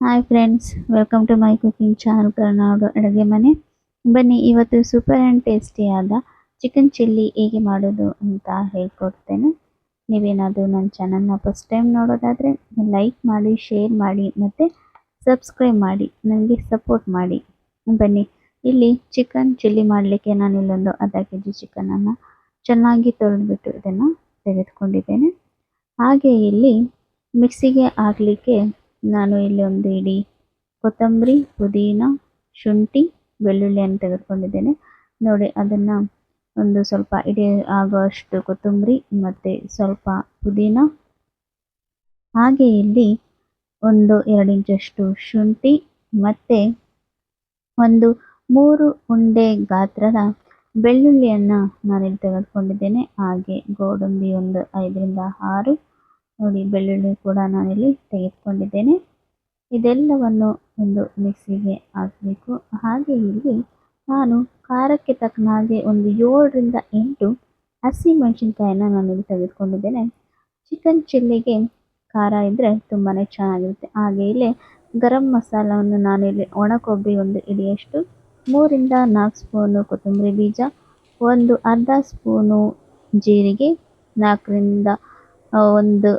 Hi friends welcome to my cooking channel Karnadu ಅಡುಗೆ ಮನೆ ಬನ್ನಿ, ಇವತ್ತು ಸೂಪರ್ ಆ್ಯಂಡ್ ಟೇಸ್ಟಿಯಾದ ಚಿಕನ್ ಚಿಲ್ಲಿ ಹೇಗೆ ಮಾಡೋದು ಅಂತ ಹೇಳ್ಕೊಡ್ತೇನೆ. ನೀವೇನಾದರೂ ನನ್ನ ಚಾನಲ್ನ ಫಸ್ಟ್ ಟೈಮ್ ನೋಡೋದಾದರೆ ಲೈಕ್ ಮಾಡಿ ಶೇರ್ ಮಾಡಿ ಮತ್ತು ಸಬ್ಸ್ಕ್ರೈಬ್ ಮಾಡಿ, ನನಗೆ ಸಪೋರ್ಟ್ ಮಾಡಿ. ಬನ್ನಿ, ಇಲ್ಲಿ ಚಿಕನ್ ಚಿಲ್ಲಿ ಮಾಡಲಿಕ್ಕೆ ನಾನು ಇಲ್ಲೊಂದು ಅರ್ಧ ಕೆ ಜಿ ಚಿಕನನ್ನು ಚೆನ್ನಾಗಿ ತೊಳೆದ್ಬಿಟ್ಟು ಇದನ್ನು ತೆಗೆದುಕೊಂಡಿದ್ದೇನೆ. ಹಾಗೆ ಇಲ್ಲಿ ಮಿಕ್ಸಿಗೆ ಹಾಕಲಿಕ್ಕೆ ನಾನು ಇಲ್ಲಿ ಒಂದು ಇಡೀ ಕೊತ್ತಂಬರಿ, ಪುದೀನ, ಶುಂಠಿ ಬೆಳ್ಳುಳ್ಳಿಯನ್ನು ತೆಗೆದುಕೊಂಡಿದ್ದೇನೆ. ನೋಡಿ, ಅದನ್ನು ಒಂದು ಸ್ವಲ್ಪ ಇಡಿ ಆಗುವಷ್ಟು ಕೊತ್ತಂಬರಿ ಮತ್ತು ಸ್ವಲ್ಪ ಪುದೀನ. ಹಾಗೆ ಇಲ್ಲಿ ಒಂದು ಎರಡು ಇಂಚಷ್ಟು ಶುಂಠಿ ಮತ್ತು ಒಂದು ಮೂರು ಉಂಡೆ ಗಾತ್ರದ ಬೆಳ್ಳುಳ್ಳಿಯನ್ನು ನಾನಿಲ್ಲಿ ತೆಗೆದುಕೊಂಡಿದ್ದೇನೆ. ಹಾಗೆ ಗೋಡಂಬಿ ಒಂದು ಐದರಿಂದ ಆರು ನೋಡಿ, ಬೆಳ್ಳುಳ್ಳಿ ಕೂಡ ನಾನಿಲ್ಲಿ ತೆಗೆದುಕೊಂಡಿದ್ದೇನೆ. ಇದೆಲ್ಲವನ್ನು ಒಂದು ಮಿಕ್ಸಿಗೆ ಹಾಕಬೇಕು. ಹಾಗೆ ಇಲ್ಲಿ ನಾನು ಖಾರಕ್ಕೆ ತಕ್ಕನಾಗೆ ಒಂದು ಏಳರಿಂದ ಎಂಟು ಹಸಿ ಮೆಣಸಿನ್ಕಾಯನ್ನು ನಾನಿಲ್ಲಿ ತೆಗೆದುಕೊಂಡಿದ್ದೇನೆ. ಚಿಕನ್ ಚಿಲ್ಲಿಗೆ ಖಾರ ಇದ್ದರೆ ತುಂಬಾ ಚೆನ್ನಾಗಿರುತ್ತೆ. ಹಾಗೆ ಇಲ್ಲಿ ಗರಂ ಮಸಾಲವನ್ನು ನಾನಿಲ್ಲಿ ಒಣ ಕೊಬ್ಬರಿ ಒಂದು ಇಡಿಯಷ್ಟು, ಮೂರಿಂದ ನಾಲ್ಕು ಸ್ಪೂನು ಕೊತ್ತಂಬರಿ ಬೀಜ, ಒಂದು ಅರ್ಧ ಸ್ಪೂನು ಜೀರಿಗೆ, ನಾಲ್ಕರಿಂದ ಒಂದು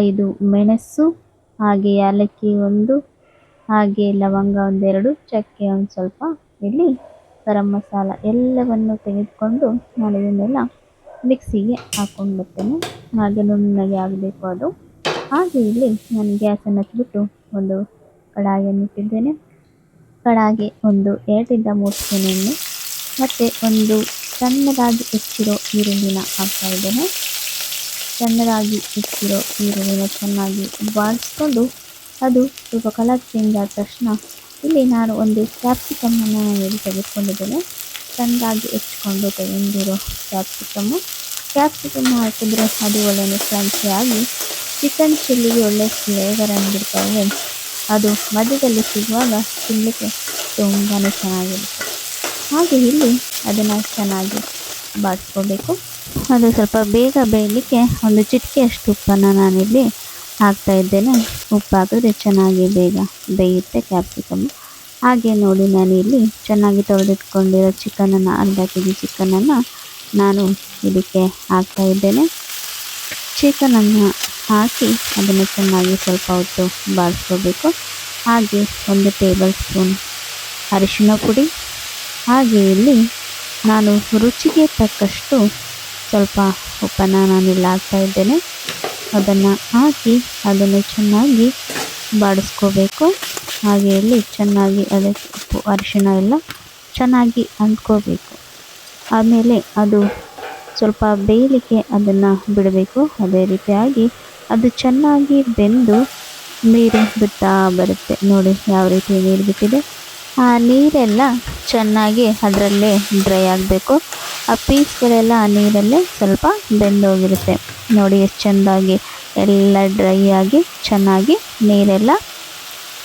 ಐದು ಮೆಣಸು, ಹಾಗೆ ಏಲಕ್ಕಿ ಒಂದು, ಹಾಗೆ ಲವಂಗ ಒಂದೆರಡು, ಚಕ್ಕೆ ಒಂದು ಸ್ವಲ್ಪ ಇಲ್ಲಿ ಗರಂ ಮಸಾಲ ಎಲ್ಲವನ್ನು ತೆಗೆದುಕೊಂಡು ನಾನು ಇದನ್ನೆಲ್ಲ ಮಿಕ್ಸಿಗೆ ಹಾಕ್ಕೊಂಡು ಬರ್ತೇನೆ. ಹಾಗೆ ನುಣ್ಣಗೆ ಆಗಬೇಕು ಅದು. ಹಾಗೆ ಇಲ್ಲಿ ನಾನು ಗ್ಯಾಸನ್ನು ಹಚ್ಚಿಬಿಟ್ಟು ಒಂದು ಕಡಾಯಿಯನ್ನು ಇಟ್ಟಿದ್ದೇನೆ. ಕಡಾಗೆ ಒಂದು ಎರಡರಿಂದ ಮೂರು ಸ್ಪೂನ್ ಮತ್ತು ಒಂದು ಸಣ್ಣದಾಗಿ ಹೆಚ್ಚಿರೋ ಈರುಳ್ಳಿನ ಹಾಕ್ತಾ ಇದ್ದೇನೆ. ಸಣ್ಣದಾಗಿ ಇಟ್ಟಿರೋ ಈರುಳ್ಳಿನ ಚೆನ್ನಾಗಿ ಬಾಡಿಸ್ಕೊಂಡು ಅದು ಸ್ವಲ್ಪ ಕಲರ್ ಚೇಂಜ್ ಆದ ತಕ್ಷಣ ಇಲ್ಲಿ ನಾನು ಒಂದು ಕ್ಯಾಪ್ಸಿಕಮ್ಮನ್ನು ನಾನು ತೆಗೆದುಕೊಂಡಿದ್ದೇನೆ. ಸಣ್ಣದಾಗಿ ಹೆಚ್ಕೊಂಡು ತೆಗೆದಿರೋ ಕ್ಯಾಪ್ಸಿಕಮ್ಮು ಕ್ಯಾಪ್ಸಿಕಮ್ ಹಾಕಿದ್ರೆ ಅದು ಒಳ್ಳೆಯ ಕ್ರಂಚಿ ಆಗಿ ಚಿಕನ್ ಚಿಲ್ಲಿಗೆ ಒಳ್ಳೆ ಫ್ಲೇವರನ್ನು ಬಿಡ್ತಾವೆ ಅದು ಮಧ್ಯದಲ್ಲಿ ಸಿಗುವಾಗ ತಿನ್ನಲಿಕ್ಕೆ ತುಂಬಾ ಚೆನ್ನಾಗಿರುತ್ತೆ. ಹಾಗೆ ಇಲ್ಲಿ ಅದನ್ನು ಚೆನ್ನಾಗಿ ಬಾಡಿಸ್ಕೋಬೇಕು ಅದು ಸ್ವಲ್ಪ ಬೇಗ ಬೇಯಲಿಕ್ಕೆ ಒಂದು ಚಿಟಿಕೆಯಷ್ಟು ಉಪ್ಪನ್ನು ನಾನಿಲ್ಲಿ ಹಾಕ್ತಾ ಇದ್ದೇನೆ. ಉಪ್ಪು ಹಾಕಿದ್ರೆ ಚೆನ್ನಾಗಿ ಬೇಗ ಬೇಯುತ್ತೆ ಕ್ಯಾಪ್ಸಿಕಮ್ ಹಾಗೆ ನೋಡಿ ನಾನು ಇಲ್ಲಿ ಚೆನ್ನಾಗಿ ತೊಳೆದಿಟ್ಕೊಂಡಿರೋ ಚಿಕನನ್ನು, ಅರ್ಧ ಕೆ ಜಿ ಚಿಕನನ್ನು ನಾನು ಇದಕ್ಕೆ ಹಾಕ್ತಾ ಇದ್ದೇನೆ. ಚಿಕನನ್ನು ಹಾಕಿ ಅದನ್ನು ಚೆನ್ನಾಗಿ ಸ್ವಲ್ಪ ಹೊತ್ತು ಬಾಡಿಸ್ಕೋಬೇಕು ಹಾಗೆ ಒಂದು ಟೇಬಲ್ ಸ್ಪೂನ್ ಅರಿಶಿನ ಪುಡಿ. ಹಾಗೆ ಇಲ್ಲಿ ನಾನು ರುಚಿಗೆ ತಕ್ಕಷ್ಟು ಸ್ವಲ್ಪ ಉಪ್ಪನ್ನು ನಾನಿಲ್ಲಿ ಹಾಕ್ತಾ ಇದ್ದೇನೆ. ಅದನ್ನು ಹಾಕಿ ಅದನ್ನು ಚೆನ್ನಾಗಿ ಬಾಡಿಸ್ಕೋಬೇಕು. ಹಾಗೆ ಇಲ್ಲಿ ಚೆನ್ನಾಗಿ ಅದಕ್ಕೆ ಉಪ್ಪು ಅರಿಶಿನ ಎಲ್ಲ ಚೆನ್ನಾಗಿ ಅಂದ್ಕೋಬೇಕು ಆಮೇಲೆ ಅದು ಸ್ವಲ್ಪ ಬೇಯಲಿಕ್ಕೆ ಅದನ್ನು ಬಿಡಬೇಕು. ಅದೇ ರೀತಿಯಾಗಿ ಅದು ಚೆನ್ನಾಗಿ ಬೆಂದು ನೀರು ಬಿಡ್ತಾ ಬರುತ್ತೆ. ನೋಡಿ ಯಾವ ರೀತಿ ನೀರು ಬಿಟ್ಟಿದೆ. ಆ ನೀರೆಲ್ಲ ಚೆನ್ನಾಗಿ ಅದರಲ್ಲೇ ಡ್ರೈ ಆಗಬೇಕು. ಆ ಪೀಸ್ಗಳೆಲ್ಲ ಆ ನೀರಲ್ಲೇ ಸ್ವಲ್ಪ ಬೆಂದೋಗಿರುತ್ತೆ. ನೋಡಿ ಎಷ್ಟು ಚೆಂದಾಗಿ ಎಲ್ಲ ಡ್ರೈ ಆಗಿ ಚೆನ್ನಾಗಿ ನೀರೆಲ್ಲ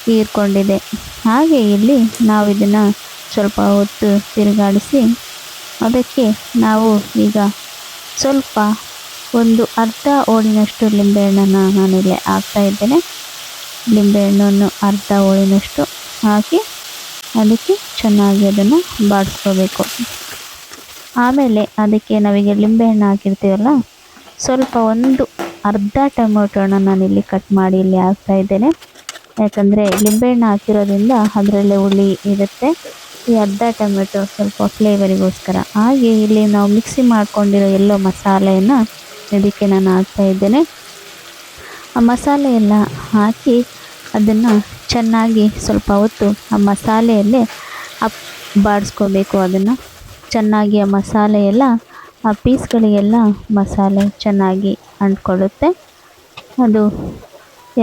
ಹೀರ್ಕೊಂಡಿದೆ. ಹಾಗೆ ಇಲ್ಲಿ ನಾವು ಇದನ್ನು ಸ್ವಲ್ಪ ಹೊತ್ತು ತಿರುಗಾಡಿಸಿ ಅದಕ್ಕೆ ನಾವು ಈಗ ಸ್ವಲ್ಪ ಒಂದು ಅರ್ಧ ಓಳಿನಷ್ಟು ಲಿಂಬೆಹಣ್ಣನ್ನು ನಾನಿಲ್ಲಿ ಹಾಕ್ತಾ ಇದ್ದೇನೆ. ಲಿಂಬೆಹಣ್ಣನ್ನು ಅರ್ಧ ಹೋಳಿನಷ್ಟು ಹಾಕಿ ಅದಕ್ಕೆ ಚೆನ್ನಾಗಿ ಅದನ್ನು ಬಾಡಿಸ್ಕೋಬೇಕು. ಆಮೇಲೆ ಅದಕ್ಕೆ ನಾವೀಗ ಲಿಂಬೆಹಣ್ಣು ಹಾಕಿರ್ತೀವಲ್ಲ, ಸ್ವಲ್ಪ ಒಂದು ಅರ್ಧ ಟೊಮೊಟೊವನ್ನು ನಾನು ಇಲ್ಲಿ ಕಟ್ ಮಾಡಿ ಇಲ್ಲಿ ಹಾಕ್ತಾ ಇದ್ದೇನೆ. ಯಾಕಂದರೆ ಲಿಂಬೆಹಣ್ಣು ಹಾಕಿರೋದ್ರಿಂದ ಅದರಲ್ಲೇ ಹುಳಿ ಇರುತ್ತೆ. ಈ ಅರ್ಧ ಟೊಮೆಟೊ ಸ್ವಲ್ಪ ಫ್ಲೇವರಿಗೋಸ್ಕರ. ಹಾಗೆ ಇಲ್ಲಿ ನಾವು ಮಿಕ್ಸಿ ಮಾಡ್ಕೊಂಡಿರೋ ಎಲ್ಲೋ ಮಸಾಲೆಯನ್ನು ಇದಕ್ಕೆ ನಾನು ಹಾಕ್ತಾ ಇದ್ದೇನೆ. ಆ ಮಸಾಲೆ ಎಲ್ಲ ಹಾಕಿ ಅದನ್ನು ಚೆನ್ನಾಗಿ ಸ್ವಲ್ಪ ಹೊತ್ತು ಆ ಮಸಾಲೆಯಲ್ಲೇ ಅಪ್ ಬಾಡಿಸ್ಕೋಬೇಕು ಅದನ್ನು. ಚೆನ್ನಾಗಿ ಆ ಮಸಾಲೆ ಎಲ್ಲ, ಆ ಪೀಸ್ಗಳಿಗೆಲ್ಲ ಮಸಾಲೆ ಚೆನ್ನಾಗಿ ಅಂಟ್ಕೊಳ್ಳುತ್ತೆ. ಅದು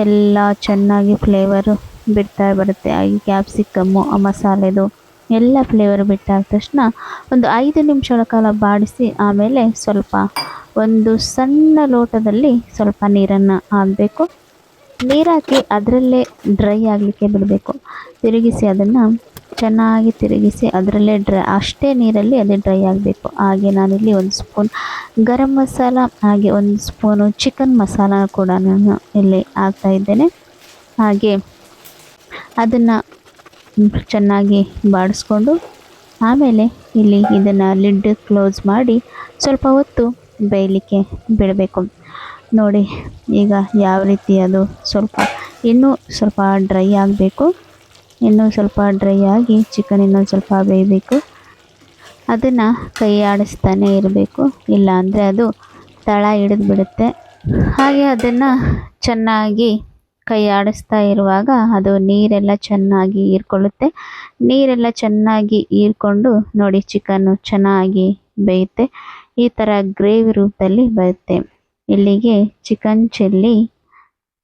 ಎಲ್ಲ ಚೆನ್ನಾಗಿ ಫ್ಲೇವರು ಬಿಡ್ತಾ ಬರುತ್ತೆ. ಈ ಕ್ಯಾಪ್ಸಿಕಮ್ಮು ಆ ಮಸಾಲೆದು ಎಲ್ಲ ಫ್ಲೇವರ್ ಬಿಟ್ಟಾದ ತಕ್ಷಣ ಒಂದು ಐದು ನಿಮಿಷಗಳ ಕಾಲ ಬಾಡಿಸಿ ಆಮೇಲೆ ಸ್ವಲ್ಪ ಒಂದು ಸಣ್ಣ ಲೋಟದಲ್ಲಿ ಸ್ವಲ್ಪ ನೀರನ್ನು ಹಾಕಬೇಕು. ನೀರಾಕಿ ಅದರಲ್ಲೇ ಡ್ರೈ ಆಗಲಿಕ್ಕೆ ಬಿಡಬೇಕು. ತಿರುಗಿಸಿ ಅದನ್ನು ಚೆನ್ನಾಗಿ ತಿರುಗಿಸಿ ಅದರಲ್ಲೇ ಡ್ರೈ ಅಷ್ಟೇ ನೀರಲ್ಲಿ ಅದೇ ಡ್ರೈ ಆಗಬೇಕು. ಹಾಗೆ ನಾನಿಲ್ಲಿ ಒಂದು ಸ್ಪೂನ್ ಗರಂ ಮಸಾಲ, ಹಾಗೆ ಒಂದು ಸ್ಪೂನು ಚಿಕನ್ ಮಸಾಲ ಕೂಡ ನಾನು ಇಲ್ಲಿ ಹಾಕ್ತಾ ಇದ್ದೇನೆ. ಹಾಗೆ ಅದನ್ನು ಚೆನ್ನಾಗಿ ಬಾಡಿಸ್ಕೊಂಡು ಆಮೇಲೆ ಇಲ್ಲಿ ಇದನ್ನು ಲಿಡ್ ಕ್ಲೋಸ್ ಮಾಡಿ ಸ್ವಲ್ಪ ಹೊತ್ತು ಬೇಯಲಿಕ್ಕೆ ಬಿಡಬೇಕು. ನೋಡಿ, ಈಗ ಯಾವ ರೀತಿ ಅದು ಸ್ವಲ್ಪ ಇನ್ನೂ ಸ್ವಲ್ಪ ಡ್ರೈ ಆಗಬೇಕು. ಇನ್ನೂ ಸ್ವಲ್ಪ ಡ್ರೈ ಆಗಿ ಚಿಕನ್ ಇನ್ನೊಂದು ಸ್ವಲ್ಪ ಬೇಯಬೇಕು. ಅದನ್ನು ಕೈ ಆಡಿಸ್ತಾನೆ ಇರಬೇಕು. ಇಲ್ಲ ಅಂದರೆ ಅದು ತಳ ಹಿಡಿದು ಬಿಡುತ್ತೆ ಹಾಗೆ ಅದನ್ನು ಚೆನ್ನಾಗಿ ಕೈ ಆಡಿಸ್ತಾ ಇರುವಾಗ ಅದು ನೀರೆಲ್ಲ ಚೆನ್ನಾಗಿ ಹೀರ್ಕೊಳ್ಳುತ್ತೆ. ನೀರೆಲ್ಲ ಚೆನ್ನಾಗಿ ಹೀರ್ಕೊಂಡು ನೋಡಿ ಚಿಕನ್ನು ಚೆನ್ನಾಗಿ ಬೇಯುತ್ತೆ. ಈ ಥರ ಗ್ರೇವಿ ರೂಪದಲ್ಲಿ ಬರುತ್ತೆ. ಇಲ್ಲಿಗೆ ಚಿಕನ್ ಚಿಲ್ಲಿ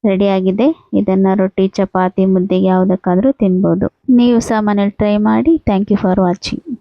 ರೆಡಿ ಆಗಿದೆ. ಇದನ್ನ ರೊಟ್ಟಿ, ಚಪಾತಿ ಮುದ್ದೆಗೆ ಯಾವುದಕ್ಕಾದರೂ ತಿನ್ಬೋದು. ನೀವು ಸಹ ಮನೇಲಿ ಟ್ರೈ ಮಾಡಿ. Thank you for watching